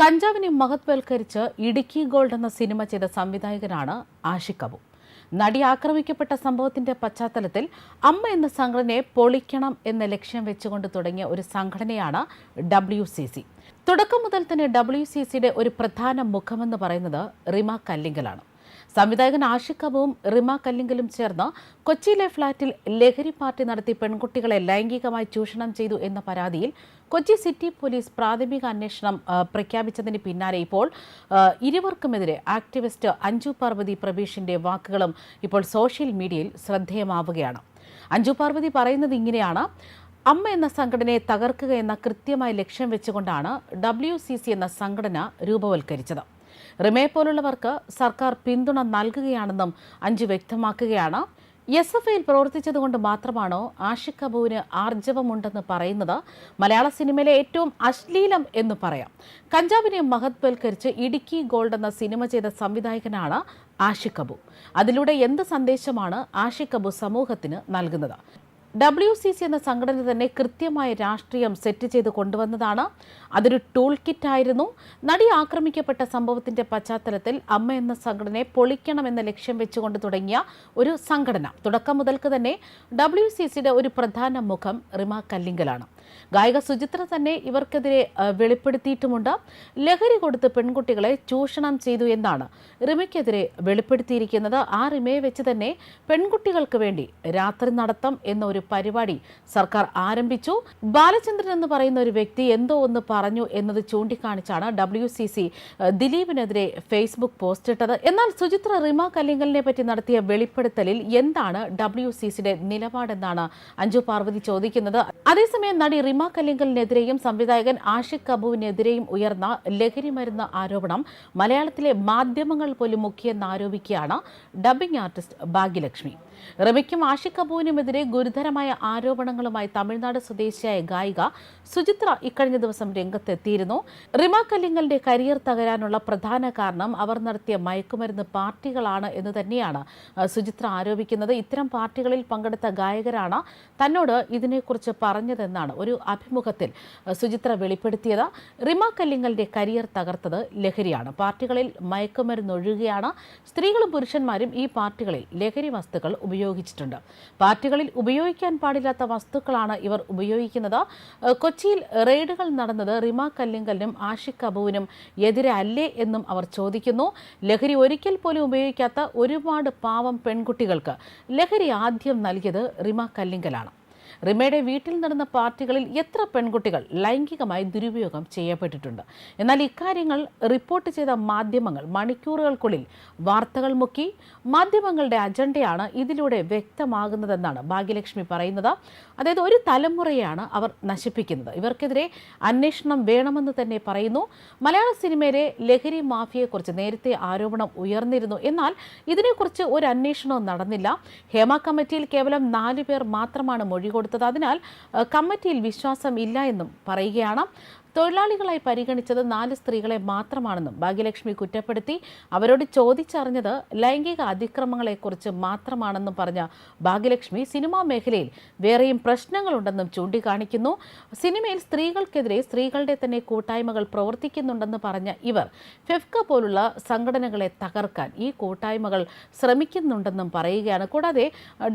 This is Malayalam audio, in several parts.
കഞ്ചാവിനെ മഹത്വൽക്കരിച്ച് ഇടുക്കി ഗോൾഡ് എന്ന സിനിമ ചെയ്ത സംവിധായകനാണ് ആഷിഖ് അബു. നടി ആക്രമിക്കപ്പെട്ട സംഭവത്തിന്റെ പശ്ചാത്തലത്തിൽ അമ്മ എന്ന സംഘടനയെ പൊളിക്കണം എന്ന ലക്ഷ്യം വെച്ചുകൊണ്ട് തുടങ്ങിയ ഒരു സംഘടനയാണ് ഡബ്ല്യു സി സി തുടക്കം മുതൽ തന്നെ ഡബ്ല്യു സി സിയുടെ ഒരു പ്രധാന മുഖമെന്ന് പറയുന്നത് റിമ കല്ലിങ്കലാണ്. സംവിധായകൻ ആഷിഖ് അബുവും റിമ കല്ലിങ്കലും ചേർന്ന് കൊച്ചിയിലെ ഫ്ളാറ്റിൽ ലഹരി പാർട്ടി നടത്തി പെൺകുട്ടികളെ ലൈംഗികമായി ചൂഷണം ചെയ്തു എന്ന പരാതിയിൽ കൊച്ചി സിറ്റി പോലീസ് പ്രാഥമിക അന്വേഷണം പ്രഖ്യാപിച്ചതിന് പിന്നാലെ ഇപ്പോൾ ഇരുവർക്കുമെതിരെ ആക്ടിവിസ്റ്റ് അഞ്ജു പാർവതി പ്രബീഷിന്റെ വാക്കുകളും ഇപ്പോൾ സോഷ്യൽ മീഡിയയിൽ ശ്രദ്ധേയമാവുകയാണ്. അഞ്ജു പാർവതി പറയുന്നത് ഇങ്ങനെയാണ് അമ്മ എന്ന സംഘടനയെ തകർക്കുക എന്ന കൃത്യമായ ലക്ഷ്യം വെച്ചുകൊണ്ടാണ് ഡബ്ല്യു എന്ന സംഘടന രൂപവൽക്കരിച്ചത്. റിമയെ പോലുള്ളവർക്ക് സർക്കാർ പിന്തുണ നൽകുകയാണെന്നും അഞ്ചു വ്യക്തമാക്കുകയാണ്. എസ് എഫ് ഐയിൽ പ്രവർത്തിച്ചതുകൊണ്ട് മാത്രമാണോ ആഷിഖ് കപൂവിന് ആർജവമുണ്ടെന്ന് പറയുന്നത്? മലയാള സിനിമയിലെ ഏറ്റവും അശ്ലീലം എന്ന് പറയാം. കഞ്ചാവിനെ മഹത്വൽക്കരിച്ച് ഇടുക്കി ഗോൾഡ് എന്ന സിനിമ ചെയ്ത സംവിധായകനാണ് ആഷിഖ് കപൂർ. അതിലൂടെ എന്ത് സന്ദേശമാണ് ആഷിഖ് കപൂർ സമൂഹത്തിന് നൽകുന്നത്? ഡബ്ല്യു സി സി എന്ന സംഘടന തന്നെ കൃത്യമായ രാഷ്ട്രീയം സെറ്റ് ചെയ്ത് കൊണ്ടുവന്നതാണ്. അതൊരു ടൂൾ കിറ്റ് ആയിരുന്നു. നടി ആക്രമിക്കപ്പെട്ട സംഭവത്തിന്റെ പശ്ചാത്തലത്തിൽ അമ്മ എന്ന സംഘടനയെ പൊളിക്കണമെന്ന ലക്ഷ്യം വെച്ചുകൊണ്ട് തുടങ്ങിയ ഒരു സംഘടന. തുടക്കം മുതൽക്ക് തന്നെ ഡബ്ല്യു സി സിയുടെ ഒരു പ്രധാന മുഖം റിമ കല്ലിങ്കലാണ്. ഗായിക സുചിത്ര തന്നെ ഇവർക്കെതിരെ വെളിപ്പെടുത്തിയിട്ടുമുണ്ട്. ലഹരി കൊടുത്ത് പെൺകുട്ടികളെ ചൂഷണം ചെയ്തു എന്നാണ് റിമയ്ക്കെതിരെ വെളിപ്പെടുത്തിയിരിക്കുന്നത്. ആ റിമയെ വെച്ച് തന്നെ പെൺകുട്ടികൾക്ക് വേണ്ടി രാത്രി നടത്തം എന്ന ഒരു പരിപാടി സർക്കാർ ആരംഭിച്ചു. ബാലചന്ദ്രൻ എന്ന് പറയുന്ന ഒരു വ്യക്തി എന്തോ ഒന്ന് പറഞ്ഞു എന്നത് ചൂണ്ടിക്കാണിച്ചാണ് ഡബ്ല്യു സി സി ദിലീപിനെതിരെ ഫേസ്ബുക്ക് പോസ്റ്റ് ഇട്ടത്. എന്നാൽ സുചിത്ര റിമ കല്ലിങ്കലിനെ പറ്റി നടത്തിയ വെളിപ്പെടുത്തലിൽ എന്താണ് ഡബ്ല്യു സി സിയുടെ നിലപാടെന്നാണ് അഞ്ജു പാർവതി ചോദിക്കുന്നത്. അതേസമയം നടി റിമ കല്ലിങ്കലിനെതിരെയും സംവിധായകൻ ആഷിഖ് കബുവിനെതിരെയും ഉയർന്ന ലഹരി മരുന്ന് ആരോപണം മലയാളത്തിലെ മാധ്യമങ്ങൾ പോലും മുഖ്യെന്ന് ആരോപിക്കുകയാണ് ഡബ്ബിംഗ് ആർട്ടിസ്റ്റ് ഭാഗ്യലക്ഷ്മി. റിമയ്ക്കും ആഷിഖ് കപൂരിനുമെതിരെ ഗുരുതരമായ ആരോപണങ്ങളുമായി തമിഴ്നാട് സ്വദേശിയായ ഗായിക സുചിത്ര ഇക്കഴിഞ്ഞ ദിവസം രംഗത്തെത്തിയിരുന്നു. റിമ കല്ലിങ്ങലിന്റെ കരിയർ തകരാനുള്ള പ്രധാന കാരണം അവർ നടത്തിയ മയക്കുമരുന്ന് പാർട്ടികളാണ് എന്ന് തന്നെയാണ് സുചിത്ര ആരോപിക്കുന്നത്. ഇത്തരം പാർട്ടികളിൽ പങ്കെടുത്ത ഗായകരാണ് തന്നോട് ഇതിനെക്കുറിച്ച് പറഞ്ഞതെന്നാണ് ഒരു അഭിമുഖത്തിൽ സുചിത്ര വെളിപ്പെടുത്തിയത്. റിമ കല്ലിങ്ങലിന്റെ കരിയർ തകർത്തത് ലഹരിയാണ്. പാർട്ടികളിൽ മയക്കുമരുന്ന് ഒഴുകുകയാണ് സ്ത്രീകളും പുരുഷന്മാരും ഈ പാർട്ടികളിൽ ലഹരി വസ്തുക്കൾ ഉപയോഗിച്ചിട്ടുണ്ട്. പാർട്ടികളിൽ ഉപയോഗിക്കാൻ പാടില്ലാത്ത വസ്തുക്കളാണ് ഇവർ ഉപയോഗിക്കുന്നത്. കൊച്ചിയിൽ റെയ്ഡുകൾ നടന്നത് റിമ കല്ലിങ്കലിനും ആഷിഖ് അബുവിനും എതിരെ അല്ലേ എന്നും അവർ ചോദിക്കുന്നു. ലഹരി ഒരിക്കൽ പോലും ഉപയോഗിക്കാത്ത ഒരുപാട് പാവം പെൺകുട്ടികൾക്ക് ലഹരി ആദ്യം നൽകിയത് റിമ കല്ലിങ്കലാണ്. റിമയുടെ വീട്ടിൽ നടന്ന പാർട്ടികളിൽ എത്ര പെൺകുട്ടികൾ ലൈംഗികമായി ദുരുപയോഗം ചെയ്യപ്പെട്ടിട്ടുണ്ട്. എന്നാൽ ഇക്കാര്യങ്ങൾ റിപ്പോർട്ട് ചെയ്ത മാധ്യമങ്ങൾ മണിക്കൂറുകൾക്കുള്ളിൽ വാർത്തകൾ മുക്കി മാധ്യമങ്ങളുടെ അജണ്ടയാണ് ഇതിലൂടെ വ്യക്തമാകുന്നതെന്നാണ് ഭാഗ്യലക്ഷ്മി പറയുന്നത്. അതായത് ഒരു തലമുറയാണ് അവർ നശിപ്പിക്കുന്നത്. ഇവർക്കെതിരെ അന്വേഷണം വേണമെന്ന് തന്നെ പറയുന്നു. മലയാള സിനിമയിലെ ലഹരി മാഫിയെക്കുറിച്ച് നേരത്തെ ആരോപണം ഉയർന്നിരുന്നു. എന്നാൽ ഇതിനെക്കുറിച്ച് ഒരു അന്വേഷണവും നടന്നില്ല. ഹേമ കമ്മിറ്റിയിൽ കേവലം നാല് പേർ മാത്രമാണ് മൊഴി കൊടുത്തത്. അതിനാൽ കമ്മിറ്റിയിൽ വിശ്വാസം ഇല്ല എന്നും പറയുകയാണ്. തൊഴിലാളികളായി പരിഗണിച്ചത് നാല് സ്ത്രീകളെ മാത്രമാണെന്നും ഭാഗ്യലക്ഷ്മി കുറ്റപ്പെടുത്തി. അവരോട് ചോദിച്ചറിഞ്ഞത് ലൈംഗിക അതിക്രമങ്ങളെക്കുറിച്ച് മാത്രമാണെന്നും പറഞ്ഞ ഭാഗ്യലക്ഷ്മി സിനിമാ മേഖലയിൽ വേറെയും പ്രശ്നങ്ങളുണ്ടെന്നും ചൂണ്ടിക്കാണിക്കുന്നു. സിനിമയിൽ സ്ത്രീകൾക്കെതിരെ സ്ത്രീകളുടെ തന്നെ കൂട്ടായ്മകൾ പ്രവർത്തിക്കുന്നുണ്ടെന്ന് പറഞ്ഞ ഇവർ ഫെഫ്ക പോലുള്ള സംഘടനകളെ തകർക്കാൻ ഈ കൂട്ടായ്മകൾ ശ്രമിക്കുന്നുണ്ടെന്നും പറയുകയാണ്. കൂടാതെ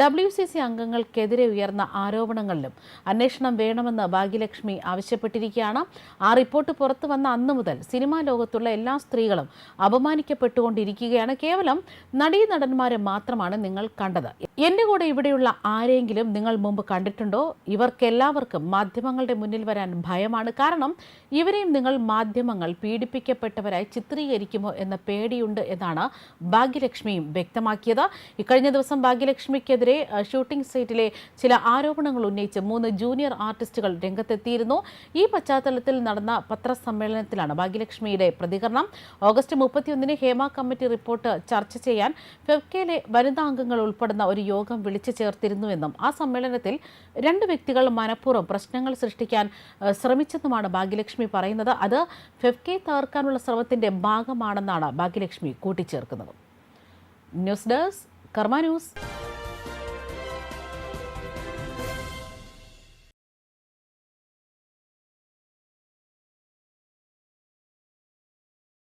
ഡബ്ല്യു സി സി അംഗങ്ങൾക്കെതിരെ ഉയർന്ന ആരോപണങ്ങളിലും അന്വേഷണം വേണമെന്ന് ഭാഗ്യലക്ഷ്മി ആവശ്യപ്പെട്ടിരിക്കുകയാണ്. ആ റിപ്പോർട്ട് പുറത്തു വന്ന അന്ന് മുതൽ സിനിമാ ലോകത്തുള്ള എല്ലാ സ്ത്രീകളും അപമാനിക്കപ്പെട്ടുകൊണ്ടിരിക്കുകയാണ്. കേവലം നടീ നടന്മാരെ മാത്രമാണ് നിങ്ങൾ കണ്ടത്. എന്റെ കൂടെ ഇവിടെയുള്ള ആരെങ്കിലും നിങ്ങൾ മുമ്പ് കണ്ടിട്ടുണ്ടോ? ഇവർക്കെല്ലാവർക്കും മാധ്യമങ്ങളുടെ മുന്നിൽ വരാൻ ഭയമാണ്. കാരണം ഇവരെയും നിങ്ങൾ മാധ്യമങ്ങൾ പീഡിപ്പിക്കപ്പെട്ടവരായി ചിത്രീകരിക്കുമോ എന്ന പേടിയുണ്ട് എന്നാണ് ഭാഗ്യലക്ഷ്മിയും വ്യക്തമാക്കിയത്. ഇക്കഴിഞ്ഞ ദിവസം ഭാഗ്യലക്ഷ്മിക്കെതിരെ ഷൂട്ടിംഗ് സൈറ്റിലെ ചില ആരോപണങ്ങൾ ഉന്നയിച്ച് മൂന്ന് ജൂനിയർ ആർട്ടിസ്റ്റുകൾ രംഗത്തെത്തിയിരുന്നു. ഈ പശ്ചാത്തലത്തിൽ നടന്ന പത്രസമ്മേളനത്തിലാണ് ഭാഗ്യലക്ഷ്മിയുടെ പ്രതികരണം. ഓഗസ്റ്റ് മുപ്പത്തിയൊന്നിന് ഹേമ കമ്മിറ്റി റിപ്പോർട്ട് ചർച്ച ചെയ്യാൻ ഫെഫ്കയിലെ വനിതാ അംഗങ്ങൾ ഉൾപ്പെടുന്ന ഒരു യോഗം വിളിച്ചു ചേർത്തിരുന്നുവെന്നും ആ സമ്മേളനത്തിൽ രണ്ട് വ്യക്തികൾ മനഃപൂർവം പ്രശ്നങ്ങൾ സൃഷ്ടിക്കാൻ ശ്രമിച്ചെന്നുമാണ് ഭാഗ്യലക്ഷ്മി പറയുന്നത്. അത് ഫെഫ്കെ തകർക്കാനുള്ള ശ്രമത്തിന്റെ ഭാഗമാണെന്നാണ് Bhagyalakshmi കൂട്ടിച്ചേർക്കുന്നത്. News desk Karma news.